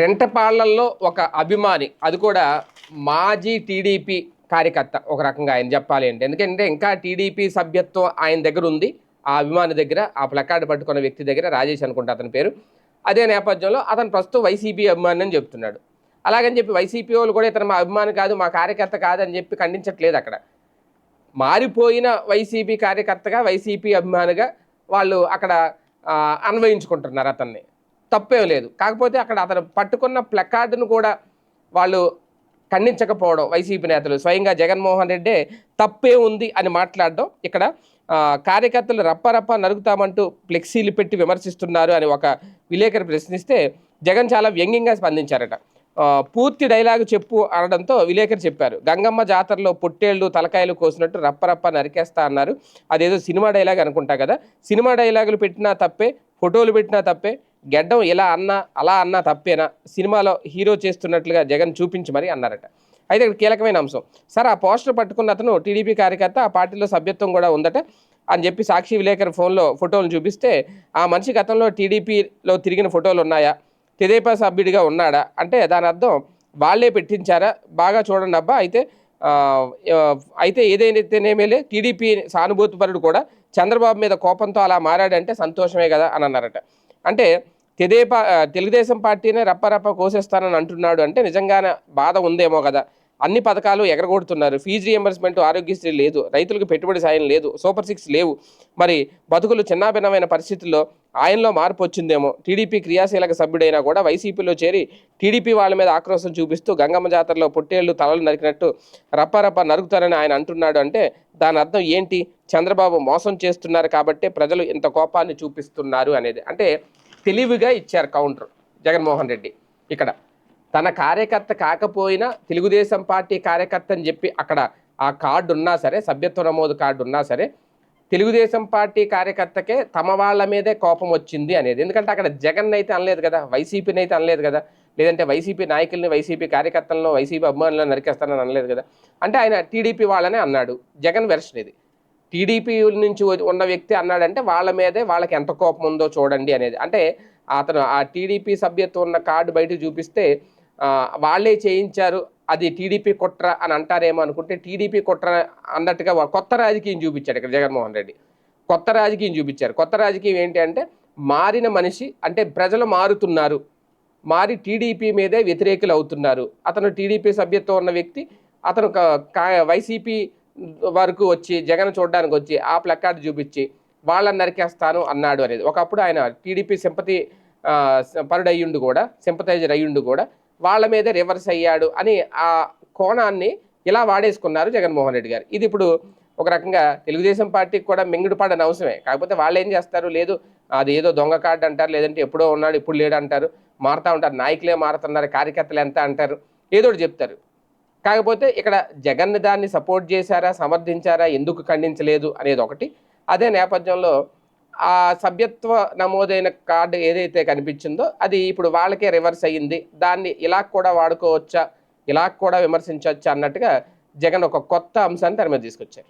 రెంటపాళ్ళల్లో ఒక అభిమాని అది కూడా మాజీ టీడీపీ కార్యకర్త ఒక రకంగా ఆయన చెప్పాలి అంటే. ఎందుకంటే ఇంకా టీడీపీ సభ్యత్వం ఆయన దగ్గర ఉంది. ఆ అభిమాని దగ్గర ఆ ప్లకార్డు పట్టుకున్న వ్యక్తి దగ్గర రాజేష్ అనుకుంటా అతని పేరు. అదే నేపథ్యంలో అతను ప్రస్తుతం వైసీపీ అభిమాని అని చెప్తున్నాడు. అలాగని చెప్పి వైసీపీ వాళ్ళు కూడా ఇతను మా అభిమాని కాదు మా కార్యకర్త కాదని చెప్పి ఖండించట్లేదు అక్కడ. మారిపోయిన వైసీపీ కార్యకర్తగా వైసీపీ అభిమానిగా వాళ్ళు అక్కడ అన్వయించుకుంటున్నారు అతన్ని. తప్పేం లేదు. కాకపోతే అక్కడ అతను పట్టుకున్న ప్లకార్డును కూడా వాళ్ళు ఖండించకపోవడం వైసీపీ నేతలు. స్వయంగా జగన్మోహన్ రెడ్డే తప్పే ఉంది అని మాట్లాడడం ఇక్కడ కార్యకర్తలు రప్ప రప్ప నరుగుతామంటూ ఫ్లెక్సీలు పెట్టి విమర్శిస్తున్నారు అని ఒక విలేకరి ప్రశ్నిస్తే జగన్ చాలా వ్యంగ్యంగా స్పందించారట. పూర్తి డైలాగు చెప్పు అనడంతో విలేకరి చెప్పారు. గంగమ్మ జాతరలో పొట్టేళ్ళు తలకాయలు కోసినట్టు రప్పరప్ప నరికేస్తా అన్నారు. అదేదో సినిమా డైలాగ్ అనుకుంటా కదా. సినిమా డైలాగులు పెట్టినా తప్పే ఫోటోలు పెట్టినా తప్పే గెడ్డం ఇలా అన్నా అలా అన్నా తప్పేనా? సినిమాలో హీరో చేస్తున్నట్లుగా జగన్ చూపించి మరి అన్నారట. అయితే ఇక్కడ కీలకమైన అంశం. సార్ ఆ పోస్టర్ పట్టుకున్న అతను టీడీపీ కార్యకర్త ఆ పార్టీలో సభ్యత్వం కూడా ఉందట అని చెప్పి సాక్షి విలేకరి ఫోన్లో ఫోటోలు చూపిస్తే ఆ మనిషి గతంలో టీడీపీలో తిరిగిన ఫోటోలు ఉన్నాయా? తెదేపా సభ్యుడిగా ఉన్నాడా? అంటే దాని అర్థం వాళ్ళే పెట్టించారా? బాగా చూడండి అబ్బా. అయితే అయితే ఏదైతేనేమేలే టీడీపీ సానుభూతిపరుడు కూడా చంద్రబాబు మీద కోపంతో అలా మారాడంటే సంతోషమే కదా అని అన్నారట. అంటే తెదేపా తెలుగుదేశం పార్టీనే రప్పరప్ప కోసేస్తానని అంటున్నాడు అంటే నిజంగానే బాధ ఉందేమో కదా. అన్ని పథకాలు ఎగరగొడుతున్నారు. ఫీజు రియంబర్స్మెంట్ ఆరోగ్యశ్రీ లేదు. రైతులకు పెట్టుబడి సాయం లేదు. సూపర్ సిక్స్ లేవు. మరి బతుకులు చిన్నాభిన్నమైన పరిస్థితుల్లో ఆయనలో మార్పు వచ్చిందేమో. టీడీపీ క్రియాశీలక సభ్యుడైనా కూడా వైసీపీలో చేరి టీడీపీ వాళ్ళ మీద ఆక్రోశం చూపిస్తూ గంగమ్మ జాతరలో పొట్టేళ్ళు తలలు నరికినట్టు రప్పరప్ప నరుకుతారని ఆయన అంటున్నాడు అంటే దాని అర్థం ఏంటి? చంద్రబాబు మోసం చేస్తున్నారు కాబట్టే ప్రజలు ఇంత కోపాన్ని చూపిస్తున్నారు అనేది. అంటే తెలివిగా ఇచ్చారు కౌంటర్ జగన్మోహన్ రెడ్డి ఇక్కడ. తన కార్యకర్త కాకపోయినా తెలుగుదేశం పార్టీ కార్యకర్త అని చెప్పి అక్కడ ఆ కార్డు ఉన్నా సరే సభ్యత్వ నమోదు కార్డు ఉన్నా సరే తెలుగుదేశం పార్టీ కార్యకర్తకే తమ వాళ్ళ మీదే కోపం వచ్చింది అనేది. ఎందుకంటే అక్కడ జగన్ అయితే అనలేదు కదా వైసీపీని అయితే అనలేదు కదా లేదంటే వైసీపీ నాయకుల్ని వైసీపీ కార్యకర్తలను వైసీపీ అభిమానులను నరికేస్తానని అనలేదు కదా. అంటే ఆయన టీడీపీ వాళ్ళనే అన్నాడు జగన్ వెర్షన్ ఇది. టీడీపీ నుంచి ఉన్న వ్యక్తి అన్నాడంటే వాళ్ళ మీదే వాళ్ళకి ఎంత కోపం ఉందో చూడండి అనేది. అంటే అతను ఆ టీడీపీ సభ్యత్వం ఉన్న కార్డు బయట చూపిస్తే వాళ్ళే చేయించారు అది టీడీపీ కుట్ర అని అంటారేమో అనుకుంటే టీడీపీ కుట్ర అన్నట్టుగా కొత్త రాజకీయం చూపించాడు ఇక్కడ జగన్మోహన్ రెడ్డి. కొత్త రాజకీయం చూపించారు. కొత్త రాజకీయం ఏంటి అంటే మారిన మనిషి అంటే ప్రజలు మారుతున్నారు. మారి టీడీపీ మీదే వ్యతిరేకులు అవుతున్నారు. అతను టీడీపీ సభ్యత్వం ఉన్న వ్యక్తి అతను వైసీపీ వరకు వచ్చి జగన్ చూడడానికి వచ్చి ఆ ప్లకార్డు చూపించి వాళ్ళని నరికేస్తాను అన్నాడు అనేది. ఒకప్పుడు ఆయన టీడీపీ సింపతి పరుడు అయ్యుండు కూడా సింపతైజర్ అయ్యుండు కూడా వాళ్ళ మీద రివర్స్ అయ్యాడు అని ఆ కోణాన్ని ఇలా వాడేసుకున్నారు జగన్మోహన్ రెడ్డి గారు. ఇది ఇప్పుడు ఒక రకంగా తెలుగుదేశం పార్టీకి కూడా మింగుడుపాడని అవసరమే. కాకపోతే వాళ్ళు ఏం చేస్తారు? లేదు అది ఏదో దొంగ కార్డు అంటారు లేదంటే ఎప్పుడో ఉన్నాడు ఇప్పుడు లేడు అంటారు మారుతూ ఉంటారు. నాయకులే మారుతున్నారు కార్యకర్తలు ఎంత అంటారు ఏదో ఒకటి చెప్తారు. కాకపోతే ఇక్కడ జగన్ దాన్ని సపోర్ట్ చేశారా సమర్థించారా ఎందుకు ఖండించలేదు అనేది ఒకటి. అదే నేపథ్యంలో ఆ సభ్యత్వ నమోదైన కార్డు ఏదైతే కనిపించిందో అది ఇప్పుడు వాళ్ళకే రివర్స్ అయ్యింది. దాన్ని ఇలా కూడా వాడుకోవచ్చా ఇలా కూడా విమర్శించవచ్చా అన్నట్టుగా జగన్ ఒక కొత్త అంశాన్ని తెర మీద తీసుకొచ్చారు.